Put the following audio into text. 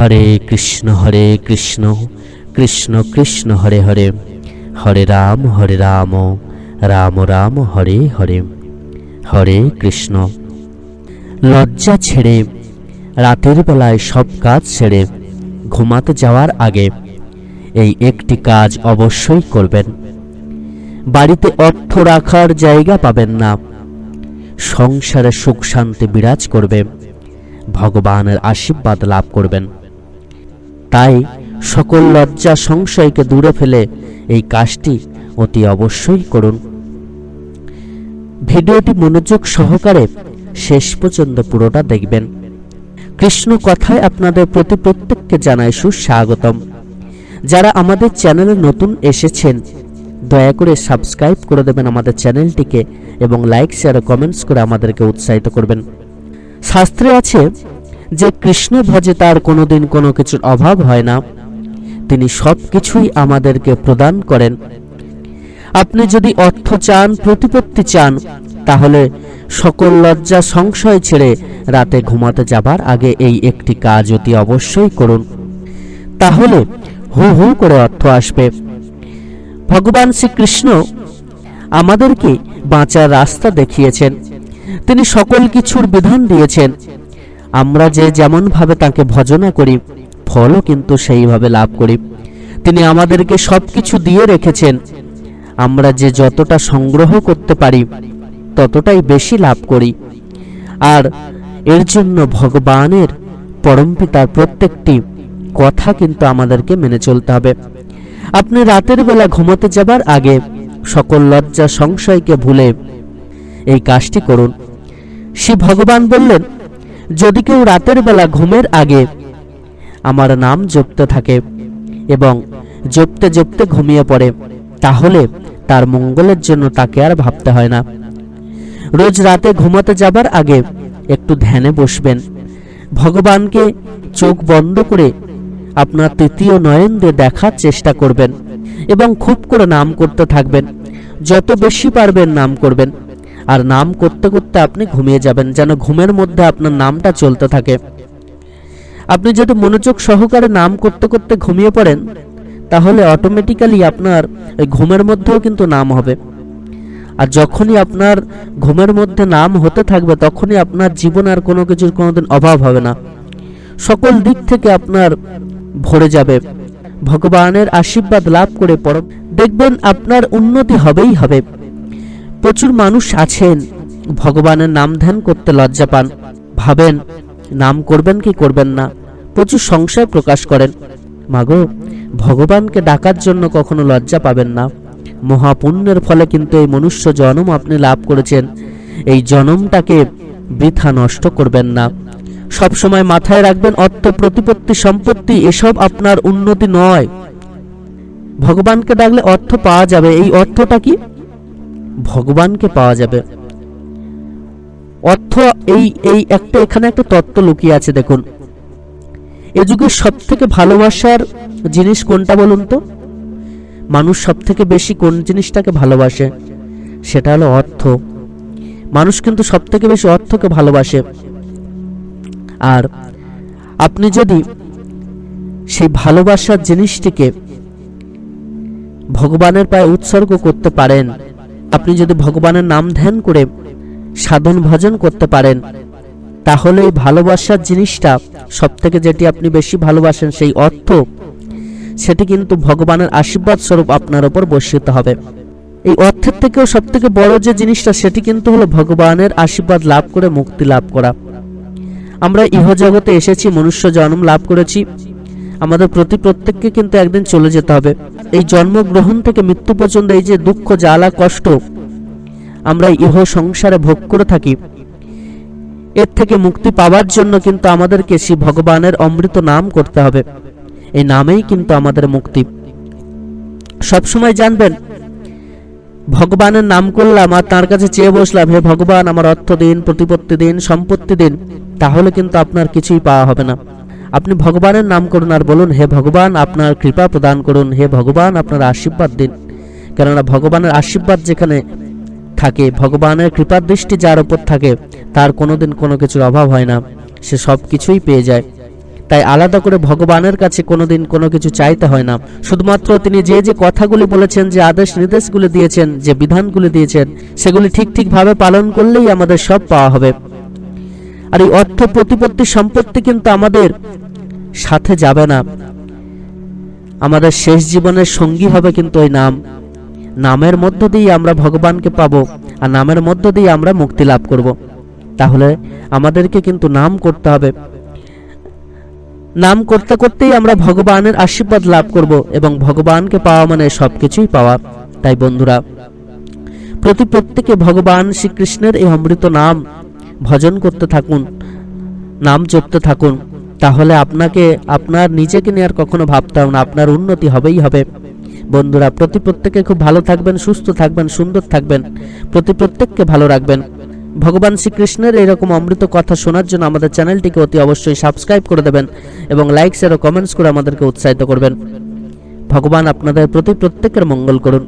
হরে কৃষ্ণ হরে কৃষ্ণ কৃষ্ণ কৃষ্ণ, হরে হরে। হরে রাম হরে রাম রাম রাম, হরে হরে। হরে কৃষ্ণ। লজ্জা ছেড়ে, রাতের বেলায় সব কাজ ছেড়ে ঘুমাতে যাওয়ার আগে এই একটি কাজ অবশ্যই করবেন। বাড়িতে অর্থ রাখার জায়গা পাবেন না। সংসারে সুখ শান্তি বিরাজ করবে। ভগবানের আশীর্বাদ লাভ করবেন। তাই সকল লজ্জা সংশয়কে দূরে ফেলে এই কাজটি অতি অবশ্যই করুন। ভিডিওটি মনোযোগ সহকারে শেষ পর্যন্ত পুরোটা দেখবেন। কৃষ্ণ কথায় আপনাদের প্রতি প্রত্যেককে জানাই সুস্বাগতম। যারা আমাদের চ্যানেলে নতুন এসেছেন, দয়া করে সাবস্ক্রাইব করে দেবেন আমাদের চ্যানেলটিকে এবং লাইক, শেয়ার কমেন্টস করে আমাদেরকে উৎসাহিত করবেন। শাস্ত্রে আছে যে কৃষ্ণ ভজে তার কোনোদিন কোনো কিছুর অভাব হয় না। তিনি সব কিছুই আমাদেরকে প্রদান করেন। আপনি যদি অর্থ চান, প্রতিপত্তি চান, তাহলে সকল লজ্জা সংশয় ছেড়ে রাতে ঘুমাতে যাবার আগে এই একটি কাজ অতি অবশ্যই করুন। তাহলে হু হু করে অর্থ আসবে। ভগবান শ্রীকৃষ্ণ আমাদেরকে বাঁচার রাস্তা দেখিয়েছেন। তিনি সকল কিছুর বিধান দিয়েছেন। আমরা যে যেমনভাবে তাকে ভজনা করি, ফলও কিন্তু সেইভাবে লাভ করি। তিনি আমাদেরকে সব কিছু দিয়ে রেখেছেন। আমরা যে যতটা সংগ্রহ করতে পারি, ততটাই বেশি লাভ করি। আর এর জন্য ভগবানের পরমপিতার প্রত্যেকটি কথা কিন্তু আমাদেরকে মেনে চলতে হবে। আপনি রাতের বেলা ঘুমোতে যাবার আগে সকল লজ্জা সংশয়কে ভুলে এই কাজটি করুন। শ্রী ভগবান বললেন যদি কেউ রাতের বেলা ঘুমের আগে আমার নাম জপতে থাকে এবং জপতে জপতে ঘুমিয়ে পড়ে, তাহলে তার মঙ্গলের জন্য তাকে আর ভাবতে হয় না। রোজ রাতে ঘুমাতে যাবার আগে একটু ধ্যানে বসবেন। ভগবানকে চোখ বন্ধ করে আপনার তৃতীয় নয়ন দিয়ে দেখার চেষ্টা করবেন এবং খুব করে নাম করতে থাকবেন। যত বেশি পারবেন নাম করবেন। আর নাম করতে করতে আপনি ঘুমিয়ে যাবেন, যেন ঘুমের মধ্যে আপনার নামটা চলতে থাকে। আপনি যদি মনোযোগ সহকারে নাম করতে করতে ঘুমিয়ে পড়েন, তাহলে অটোমেটিক্যালি আপনার ঘুমের মধ্যেও কিন্তু নাম হবে। আর যখনই আপনার ঘুমের মধ্যে নাম হতে থাকবে, তখনই আপনার জীবন আর কোনো কিছুর কোনোদিন অভাব হবে না। সকল দিক থেকে আপনার ভরে যাবে। ভগবানের আশীর্বাদ লাভ করে পর দেখবেন আপনার উন্নতি হবেই হবে। প্রচুর মানুষ আছেন। ভগবানের নাম ধ্যান করতে লজ্জা পান। ভাবেন, নাম করবেন কি করবেন না। প্রচুর সংশয় প্রকাশ করেন। মাগো, ভগবানকে ডাকার জন্য কখনো লজ্জা পাবেন না। মহাপুণ্যের ফলে কিন্তু এই মনুষ্য জন্ম আপনি লাভ করেছেন। এই জন্মটাকে বৃথা নষ্ট করবেন না। সব সময় মাথায় রাখবেন, অর্থ, প্রতিপত্তি, সম্পত্তি, এসব আপনার উন্নতি নয়। ভগবানকে ডাকলে অর্থ পাওয়া যাবে। এই অর্থটা কি? ভগবানকে পাওয়া যাবে। অর্থ এই এই একটা, এখানে একটা তত্ত্ব লুকিয়ে আছে, দেখুন। এ যুগের সব থেকে ভালোবাসার জিনিস কোনটা বলুন তো? মানুষ সব থেকে বেশি কোন জিনিসটাকে ভালোবাসে? সেটা হলো অর্থ। মানুষ কিন্তু সব থেকে বেশি অর্থকে ভালোবাসে। আর আপনি যদি সেই ভালোবাসার জিনিসটিকে ভগবানের পায়ে উৎসর্গ করতে পারেন আপনি যদি ভগবানের নাম ধ্যান করে সাধন ভজন করতে পারেন, তাহলে এই ভালোবাসার জিনিসটা সব থেকে যেটি আপনি বেশি ভালোবাসেন সেই অর্থ, সেটি কিন্তু ভগবানের আশীর্বাদ স্বরূপ আপনার ওপর বর্ষিত হবে। এই অর্থের থেকেও সব থেকে বড় যে জিনিসটা, সেটি কিন্তু হলো ভগবানের আশীর্বাদ লাভ করে মুক্তি লাভ করা। আমরা ইহজগতে এসেছি, মনুষ্য জন্ম লাভ করেছি। আমাদের প্রতি প্রত্যেককে কিন্তু একদিন চলে যেতে হবে। এই জন্মগ্রহণ থেকে মৃত্যু পর্যন্ত এই যে দুঃখ, জ্বালা, কষ্ট, আমরা ইহ সংসারে ভোগ করে থাকি, এর থেকে মুক্তি পাওয়ার জন্য কিন্তু আমাদেরকে শ্রী ভগবানের অমৃত নাম করতে হবে। এই নামেই কিন্তু আমাদের মুক্তি। সবসময় জানবেন, ভগবানের নাম করলাম আর তার কাছে চেয়ে বসলাম, হে ভগবান, আমার অর্থ দিন, প্রতিপত্তি দিন, সম্পত্তি দিন, তাহলে কিন্তু আপনার কিছুই পাওয়া হবে না। আপনি ভগবানের নাম করুন আর বলুন, হে ভগবান, আপনার কৃপা প্রদান করুন। হে ভগবান, আপনার আশীর্বাদ দিন। কেননা ভগবানের আশীর্বাদ যেখানে থাকে, ভগবানের কৃপার দৃষ্টি যার ওপর থাকে, তার কোনোদিন কোনো কিছুর অভাব হয় না। সে সব কিছুই পেয়ে যায়। তাই আলাদা করে ভগবানের কাছে কোনোদিন কোনো কিছু চাইতে হয় না। শুধুমাত্র তিনি যে যে কথাগুলি বলেছেন, যে আদেশ নির্দেশগুলি দিয়েছেন, যে বিধানগুলি দিয়েছেন, সেগুলি ঠিক ঠিকভাবে পালন করলেই আমাদের সব পাওয়া হবে। আর এই অর্থ প্রতিপত্তি সম্পত্তি কিন্তু আমাদের সাথে যাবে না। আমাদের শেষ জীবনের সঙ্গী হবে কিন্তু ওই নাম। নামের মধ্য দিয়ে আমরা ভগবানকে পাবো আর নামের মধ্য দিয়ে আমরা মুক্তি লাভ করব। তাহলে আমাদেরকে কিন্তু নাম করতে হবে। নাম করতে করতেই আমরা ভগবানের আশীর্বাদ লাভ করব এবং ভগবানকে পাওয়া মানে সবকিছুই পাওয়া। তাই বন্ধুরা, প্রতি প্রত্যেকে ভগবান শ্রীকৃষ্ণের এই অমৃত নাম ভজন করতে থাকুন, নাম জপতে থাকুন, তাহলে আপনাকে, আপনার নিজেকে নিয়ে আর কখনো ভাবতে হবে না, আপনার উন্নতি হবেই হবে। বন্ধুরা, প্রতি প্রত্যেকে খুব ভালো থাকবেন, সুস্থ থাকবেন, সুন্দর থাকবেন। প্রতি প্রত্যেককে ভালো রাখবেন। ভগবান শ্রীকৃষ্ণের এরকম অমৃত কথা শোনার জন্য আমাদের চ্যানেলটিকে অতি অবশ্যই সাবস্ক্রাইব করে দেবেন এবং লাইক শেয়ার ও কমেন্টস করে আমাদেরকে উৎসাহিত করবেন। ভগবান আপনাদের প্রতি প্রত্যেকের মঙ্গল করুন।